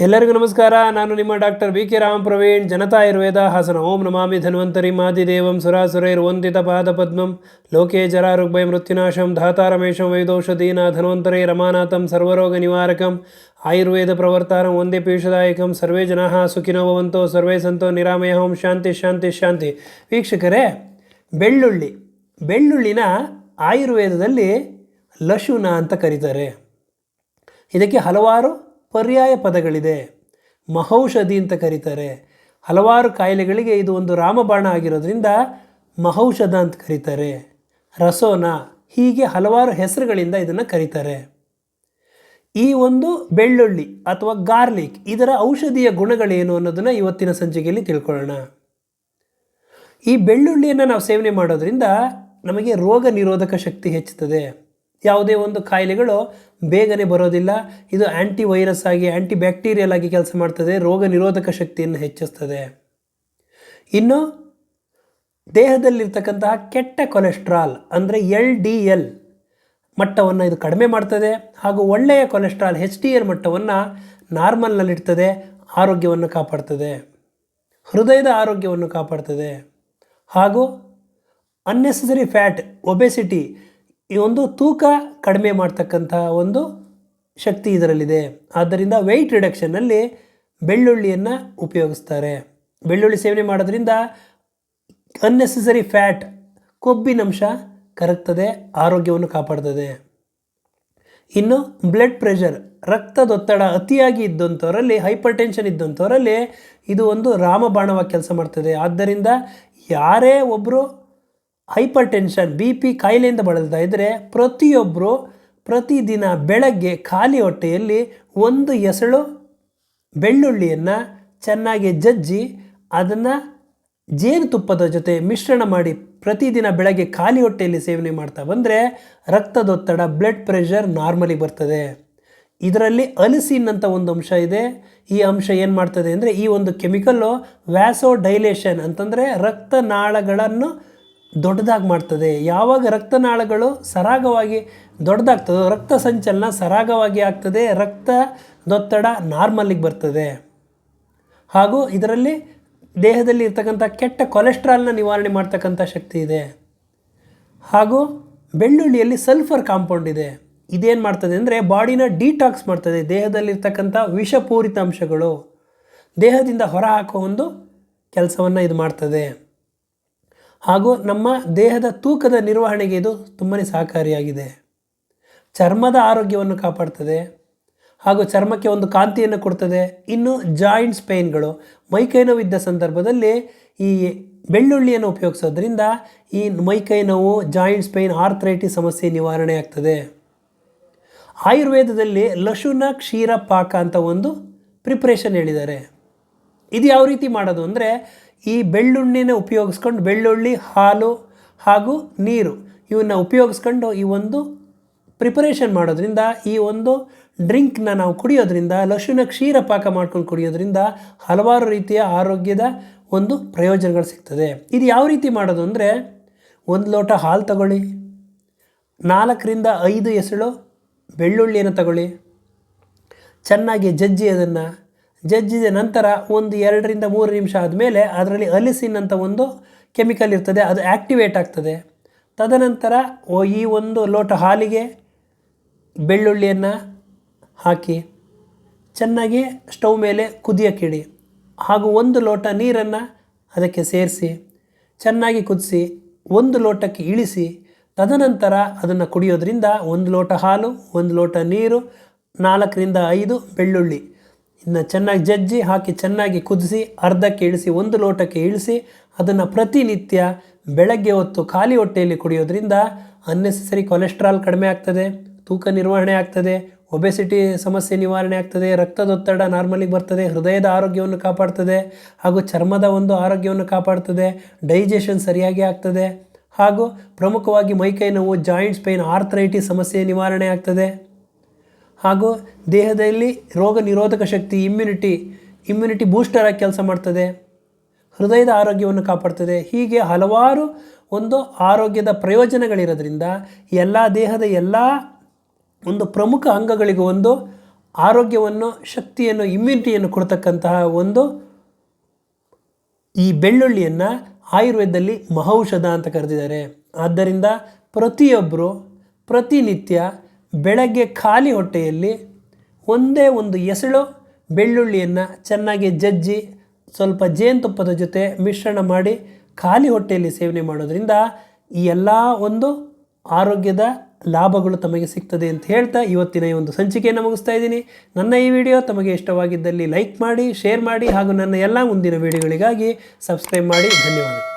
ಎಲ್ಲರಿಗೂ ನಮಸ್ಕಾರ. ನಾನು ನಿಮ್ಮ doctor V K Ram Praveen, Janata Ayurveda, Hassan. ಓಂ ನಮಾಮಿ. ಧನ್ವಂತರಿ. ಮಾದಿದೇವಂ ಸುರಾಸುರೈರ್ವಂದಿತ ಪಾದಪದ್ಮಂ ಲೋಕೆ ಜರಾರುಗ್ಭಯ ಮೃತ್ಯುನಾಶಂ ಧಾತಾರಮೇಶಂ ವೈದೌಷಧೀನ ಧನ್ವಂತರೇ, ರಮಾನಾಥಂ, ಸರ್ವರೋಗ ನಿವಾರಕಂ, ಆಯುರ್ವೇದ ಪ್ರವರ್ತಾರಂ ಒಂದೇ ಪೀಷದಾಯಕಂ ಸರ್ವೇ ಜನಃ ಸುಖಿನೋ ಭವಂತೋ, ಸರ್ವೇ ಸಂತೋ ನಿರಾಮಯ ಓಂ. ಶಾಂತಿ ಶಾಂತಿ ಶಾಂತಿ. ವೀಕ್ಷಕರೇ, ಬೆಳ್ಳುಳ್ಳಿ. ಬೆಳ್ಳುಳ್ಳಿನ ಆಯುರ್ವೇದದಲ್ಲಿ ಲಶುನ ಅಂತ ಕರೀತಾರೆ. ಇದಕ್ಕೆ ಹಲವಾರು ಪರ್ಯಾಯ ಪದಗಳಿದೆ. ಮಹೌಷಧಿ ಅಂತ ಕರೀತಾರೆ. ಹಲವಾರು ಕಾಯಿಲೆಗಳಿಗೆ ಇದು ಒಂದು ರಾಮಬಾಣ ಆಗಿರೋದ್ರಿಂದ ಮಹೌಷಧ ಅಂತ ಕರೀತಾರೆ. ರಸೋನ ಹೀಗೆ ಹಲವಾರು ಹೆಸರುಗಳಿಂದ ಇದನ್ನು ಕರೀತಾರೆ. ಈ ಒಂದು ಬೆಳ್ಳುಳ್ಳಿ ಅಥವಾ ಗಾರ್ಲಿಕ್ ಇದರ ಔಷಧೀಯ ಗುಣಗಳೇನು ಅನ್ನೋದನ್ನು ಇವತ್ತಿನ ಸಂಚಿಕೆಯಲ್ಲಿ ತಿಳ್ಕೊಳ್ಳೋಣ. ಈ ಬೆಳ್ಳುಳ್ಳಿಯನ್ನು ನಾವು ಸೇವನೆ ಮಾಡೋದ್ರಿಂದ ನಮಗೆ ರೋಗ ನಿರೋಧಕ ಶಕ್ತಿ ಹೆಚ್ಚುತ್ತದೆ. ಯಾವುದೇ ಒಂದು ಕಾಯಿಲೆಗಳು ಬೇಗನೆ ಬರೋದಿಲ್ಲ. ಇದು ಆ್ಯಂಟಿ ವೈರಸ್ ಆಗಿ ಆ್ಯಂಟಿ ಬ್ಯಾಕ್ಟೀರಿಯಲ್ ಆಗಿ ಕೆಲಸ ಮಾಡ್ತದೆ, ರೋಗ ನಿರೋಧಕ ಶಕ್ತಿಯನ್ನು ಹೆಚ್ಚಿಸ್ತದೆ. ಇನ್ನು ದೇಹದಲ್ಲಿರ್ತಕ್ಕಂತಹ ಕೆಟ್ಟ ಕೊಲೆಸ್ಟ್ರಾಲ್ ಅಂದರೆ ಎಲ್ ಡಿ ಎಲ್ ಮಟ್ಟವನ್ನು ಇದು ಕಡಿಮೆ ಮಾಡ್ತದೆ ಹಾಗೂ ಒಳ್ಳೆಯ ಕೊಲೆಸ್ಟ್ರಾಲ್ ಹೆಚ್ ಡಿ ಎಲ್ ಮಟ್ಟವನ್ನು ನಾರ್ಮಲ್ನಲ್ಲಿಡ್ತದೆ ಆರೋಗ್ಯವನ್ನು ಕಾಪಾಡ್ತದೆ. ಹೃದಯದ ಆರೋಗ್ಯವನ್ನು ಕಾಪಾಡ್ತದೆ. ಹಾಗೂ ಅನ್ನೆಸೆಸರಿ ಫ್ಯಾಟ್ ಒಬೆಸಿಟಿ ಈ ಒಂದು ತೂಕ ಕಡಿಮೆ ಮಾಡ್ತಕ್ಕಂಥ ಒಂದು ಶಕ್ತಿ ಇದರಲ್ಲಿದೆ. ಆದ್ದರಿಂದ ವೆಯ್ಟ್ ರಿಡಕ್ಷನ್ನಲ್ಲಿ ಬೆಳ್ಳುಳ್ಳಿಯನ್ನು ಉಪಯೋಗಿಸ್ತಾರೆ. ಬೆಳ್ಳುಳ್ಳಿ ಸೇವನೆ ಮಾಡೋದ್ರಿಂದ ಅನ್ನೆಸೆಸರಿ ಫ್ಯಾಟ್ ಕೊಬ್ಬಿನಂಶ ಕರಗ್ತದೆ, ಆರೋಗ್ಯವನ್ನು ಕಾಪಾಡ್ತದೆ. ಇನ್ನು ಬ್ಲಡ್ ಪ್ರೆಷರ್ ರಕ್ತದೊತ್ತಡ ಅತಿಯಾಗಿ ಇದ್ದಂಥವರಲ್ಲಿ ಹೈಪರ್ ಟೆನ್ಷನ್ ಇದ್ದಂಥವರಲ್ಲಿ ಇದು ಒಂದು ರಾಮಬಾಣವಾಗಿ ಕೆಲಸ ಮಾಡ್ತದೆ. ಆದ್ದರಿಂದ ಯಾರೇ ಒಬ್ಬರು ಹೈಪರ್ ಟೆನ್ಷನ್ ಬಿ ಪಿ ಕಾಯಿಲೆಯಿಂದ ಬಳಲ್ತಾ ಇದ್ದರೆ ಪ್ರತಿಯೊಬ್ಬರು ಪ್ರತಿದಿನ ಬೆಳಗ್ಗೆ ಖಾಲಿ ಹೊಟ್ಟೆಯಲ್ಲಿ ಒಂದು ಎಸಳು ಬೆಳ್ಳುಳ್ಳಿಯನ್ನು ಚೆನ್ನಾಗಿ ಜಜ್ಜಿ ಅದನ್ನು ಜೇನುತುಪ್ಪದ ಜೊತೆ ಮಿಶ್ರಣ ಮಾಡಿ ಪ್ರತಿದಿನ ಬೆಳಗ್ಗೆ ಖಾಲಿ ಹೊಟ್ಟೆಯಲ್ಲಿ ಸೇವನೆ ಮಾಡ್ತಾ ಬಂದರೆ ರಕ್ತದೊತ್ತಡ ಬ್ಲಡ್ ಪ್ರೆಷರ್ ನಾರ್ಮಲಿ ಬರ್ತದೆ. ಇದರಲ್ಲಿ ಅಲಿಸಿನ್ ಅಂತ ಒಂದು ಅಂಶ ಇದೆ. ಈ ಅಂಶ ಏನು ಮಾಡ್ತದೆ ಅಂದರೆ ಈ ಒಂದು ಕೆಮಿಕಲ್ಲು ವ್ಯಾಸೋ ಡೈಲೇಷನ್ ಅಂತಂದರೆ ರಕ್ತನಾಳಗಳನ್ನು ದೊಡ್ಡದಾಗಿ ಮಾಡ್ತದೆ. ಯಾವಾಗ ರಕ್ತನಾಳಗಳು ಸರಾಗವಾಗಿ ದೊಡ್ಡದಾಗ್ತದೋ, ರಕ್ತ ಸಂಚಲನ ಸರಾಗವಾಗಿ ಆಗ್ತದೆ ರಕ್ತದೊತ್ತಡ ನಾರ್ಮಲ್ಲಿಗೆ ಬರ್ತದೆ. ಹಾಗೂ ಇದರಲ್ಲಿ ದೇಹದಲ್ಲಿ ಇರ್ತಕ್ಕಂಥ ಕೆಟ್ಟ ಕೊಲೆಸ್ಟ್ರಾಲ್ನ ನಿವಾರಣೆ ಮಾಡ್ತಕ್ಕಂಥ ಶಕ್ತಿ ಇದೆ. ಹಾಗೂ ಬೆಳ್ಳುಳ್ಳಿಯಲ್ಲಿ ಸಲ್ಫರ್ ಕಾಂಪೌಂಡ್ ಇದೆ. ಇದೇನು ಮಾಡ್ತದೆ ಅಂದರೆ ಬಾಡಿನ ಡಿಟಾಕ್ಸ್ ಮಾಡ್ತದೆ. ದೇಹದಲ್ಲಿರ್ತಕ್ಕಂಥ ವಿಷಪೂರಿತ ಅಂಶಗಳು ದೇಹದಿಂದ ಹೊರಹಾಕೋ ಒಂದು ಕೆಲಸವನ್ನು ಇದು ಮಾಡ್ತದೆ. ಹಾಗೂ ನಮ್ಮ ದೇಹದ ತೂಕದ ನಿರ್ವಹಣೆಗೆ ಇದು ತುಂಬಾ ಸಹಕಾರಿಯಾಗಿದೆ. ಚರ್ಮದ ಆರೋಗ್ಯವನ್ನು ಕಾಪಾಡ್ತದೆ ಹಾಗೂ ಚರ್ಮಕ್ಕೆ ಒಂದು ಕಾಂತಿಯನ್ನು ಕೊಡ್ತದೆ. ಇನ್ನು ಜಾಯಿಂಟ್ಸ್ ಪೇಯ್ನ್ಗಳು ಮೈಕೈ ನೋವಿದ್ದ ಸಂದರ್ಭದಲ್ಲಿ ಈ ಬೆಳ್ಳುಳ್ಳಿಯನ್ನು ಉಪಯೋಗಿಸೋದ್ರಿಂದ ಈ ಮೈಕೈ ನೋವು, ಜಾಯಿಂಟ್ಸ್ ಪೇಯ್ನ್ ಆರ್ಥ್ರೈಟಿಸ್ ಸಮಸ್ಯೆ ನಿವಾರಣೆ ಆಗ್ತದೆ. ಆಯುರ್ವೇದದಲ್ಲಿ ಲಶುನ ಕ್ಷೀರ ಪಾಕ ಅಂತ ಒಂದು ಪ್ರಿಪ್ರೇಷನ್ ಹೇಳಿದ್ದಾರೆ. ಇದು ಯಾವ ರೀತಿ ಮಾಡೋದು ಅಂದರೆ ಈ ಬೆಳ್ಳುಣ್ಣಿನ ಉಪಯೋಗಿಸ್ಕೊಂಡು ಬೆಳ್ಳುಳ್ಳಿ, ಹಾಲು ಹಾಗೂ ನೀರು ಇವನ್ನ ಉಪಯೋಗಿಸ್ಕೊಂಡು ಈ ಒಂದು ಪ್ರಿಪರೇಷನ್ ಮಾಡೋದ್ರಿಂದ, ಈ ಒಂದು ಡ್ರಿಂಕ್ನ ನಾವು ಕುಡಿಯೋದ್ರಿಂದ, ಲಶುನ ಕ್ಷೀರ ಪಾಕ ಮಾಡ್ಕೊಂಡು ಕುಡಿಯೋದ್ರಿಂದ ಹಲವಾರು ರೀತಿಯ ಆರೋಗ್ಯದ ಒಂದು ಪ್ರಯೋಜನಗಳು ಸಿಗ್ತದೆ. ಇದು ಯಾವ ರೀತಿ ಮಾಡೋದು ಅಂದರೆ, ಒಂದು ಲೋಟ ಹಾಲು ತಗೊಳ್ಳಿ, ನಾಲ್ಕರಿಂದ ಐದು ಎಸಳು ಬೆಳ್ಳುಳ್ಳಿಯನ್ನು ತಗೊಳ್ಳಿ, ಚೆನ್ನಾಗಿ ಜಜ್ಜಿ ಅದನ್ನು ಜಜ್ಜಿದ ನಂತರ ಒಂದು ಎರಡರಿಂದ ಮೂರು ನಿಮಿಷ ಆದಮೇಲೆ ಅದರಲ್ಲಿ ಅಲಿಸಿನ್ ಅಂತ ಒಂದು ಕೆಮಿಕಲ್ ಇರ್ತದೆ, ಅದು ಆ್ಯಕ್ಟಿವೇಟ್ ಆಗ್ತದೆ. ತದನಂತರ ಈ ಒಂದು ಲೋಟ ಹಾಲಿಗೆ ಬೆಳ್ಳುಳ್ಳಿಯನ್ನು ಹಾಕಿ, ಚೆನ್ನಾಗಿ ಸ್ಟವ್ ಮೇಲೆ ಕುದಿಯೋಕ್ಕಿಡಿ. ಹಾಗೂ ಒಂದು ಲೋಟ ನೀರನ್ನು ಅದಕ್ಕೆ ಸೇರಿಸಿ, ಚೆನ್ನಾಗಿ ಕುದಿಸಿ, ಒಂದು ಲೋಟಕ್ಕೆ ಇಳಿಸಿ, ತದನಂತರ ಅದನ್ನು ಕುಡಿಯೋದ್ರಿಂದ ಒಂದು ಲೋಟ ಹಾಲು, ಒಂದು ಲೋಟ ನೀರು, ನಾಲ್ಕರಿಂದ ಐದು ಬೆಳ್ಳುಳ್ಳಿ. ಇದನ್ನ ಚೆನ್ನಾಗಿ ಜಜ್ಜಿ, ಹಾಕಿ ಚೆನ್ನಾಗಿ ಕುದಿಸಿ, ಅರ್ಧಕ್ಕೆ ಇಳಿಸಿ, ಒಂದು ಲೋಟಕ್ಕೆ ಇಳಿಸಿ, ಅದನ್ನು ಪ್ರತಿನಿತ್ಯ ಬೆಳಗ್ಗೆ ಹೊತ್ತು ಖಾಲಿ ಹೊಟ್ಟೆಯಲ್ಲಿ ಕುಡಿಯೋದ್ರಿಂದ ಅನ್ನೆಸೆಸರಿ ಕೊಲೆಸ್ಟ್ರಾಲ್ ಕಡಿಮೆ ಆಗ್ತದೆ, ತೂಕ ನಿರ್ವಹಣೆ ಆಗ್ತದೆ ಒಬೆಸಿಟಿ ಸಮಸ್ಯೆ ನಿವಾರಣೆ ಆಗ್ತದೆ ರಕ್ತದೊತ್ತಡ ನಾರ್ಮಲಿಗೆ ಬರ್ತದೆ, ಹೃದಯದ ಆರೋಗ್ಯವನ್ನು ಕಾಪಾಡ್ತದೆ ಹಾಗೂ ಚರ್ಮದ ಒಂದು ಆರೋಗ್ಯವನ್ನು ಕಾಪಾಡ್ತದೆ ಡೈಜೆಷನ್ ಸರಿಯಾಗಿ ಆಗ್ತದೆ ಹಾಗೂ ಪ್ರಮುಖವಾಗಿ ಮೈಕೈ ನೋವು ಜಾಯಿಂಟ್ಸ್ ಪೇಯ್ನ್ ಆರ್ಥ್ರೈಟಿಸ್ ಸಮಸ್ಯೆ ನಿವಾರಣೆ ಆಗ್ತದೆ. ಹಾಗೂ ದೇಹದಲ್ಲಿ ರೋಗ ನಿರೋಧಕ ಶಕ್ತಿ ಇಮ್ಯುನಿಟಿ ಇಮ್ಯುನಿಟಿ ಬೂಸ್ಟರ್ ಆಗಿ ಕೆಲಸ ಮಾಡ್ತದೆ. ಹೃದಯದ ಆರೋಗ್ಯವನ್ನು ಕಾಪಾಡ್ತದೆ. ಹೀಗೆ ಹಲವಾರು ಒಂದು ಆರೋಗ್ಯದ ಪ್ರಯೋಜನಗಳಿರೋದ್ರಿಂದ ಎಲ್ಲ ದೇಹದ ಎಲ್ಲ ಒಂದು ಪ್ರಮುಖ ಅಂಗಗಳಿಗೂ ಒಂದು ಆರೋಗ್ಯವನ್ನು, ಶಕ್ತಿಯನ್ನು ಇಮ್ಯುನಿಟಿಯನ್ನು ಕೊಡ್ತಕ್ಕಂತಹ ಒಂದು ಈ ಬೆಳ್ಳುಳ್ಳಿಯನ್ನು ಆಯುರ್ವೇದದಲ್ಲಿ ಮಹೌಷಧ ಅಂತ ಕರೆದಿದ್ದಾರೆ. ಆದ್ದರಿಂದ ಪ್ರತಿಯೊಬ್ಬರು ಪ್ರತಿನಿತ್ಯ ಬೆಳಗ್ಗೆ ಖಾಲಿ ಹೊಟ್ಟೆಯಲ್ಲಿ ಒಂದೇ ಒಂದು ಎಸಳು ಬೆಳ್ಳುಳ್ಳಿಯನ್ನು ಚೆನ್ನಾಗಿ ಜಜ್ಜಿ ಸ್ವಲ್ಪ ಜೇನುತುಪ್ಪದ ಜೊತೆ ಮಿಶ್ರಣ ಮಾಡಿ ಖಾಲಿ ಹೊಟ್ಟೆಯಲ್ಲಿ ಸೇವನೆ ಮಾಡೋದರಿಂದ ಈ ಎಲ್ಲ ಒಂದು ಆರೋಗ್ಯದ ಲಾಭಗಳು ತಮಗೆ ಸಿಗ್ತದೆ ಅಂತ ಹೇಳ್ತಾ ಇವತ್ತಿನ ಈ ಒಂದು ಸಂಚಿಕೆಯನ್ನು ಮುಗಿಸ್ತಾ ಇದ್ದೀನಿ. ನನ್ನ ಈ ವಿಡಿಯೋ ತಮಗೆ ಇಷ್ಟವಾಗಿದ್ದಲ್ಲಿ ಲೈಕ್ ಮಾಡಿ, ಶೇರ್ ಮಾಡಿ ಹಾಗೂ ನನ್ನ ಎಲ್ಲ ಮುಂದಿನ ವಿಡಿಯೋಗಳಿಗಾಗಿ ಸಬ್ಸ್ಕ್ರೈಬ್ ಮಾಡಿ. ಧನ್ಯವಾದ.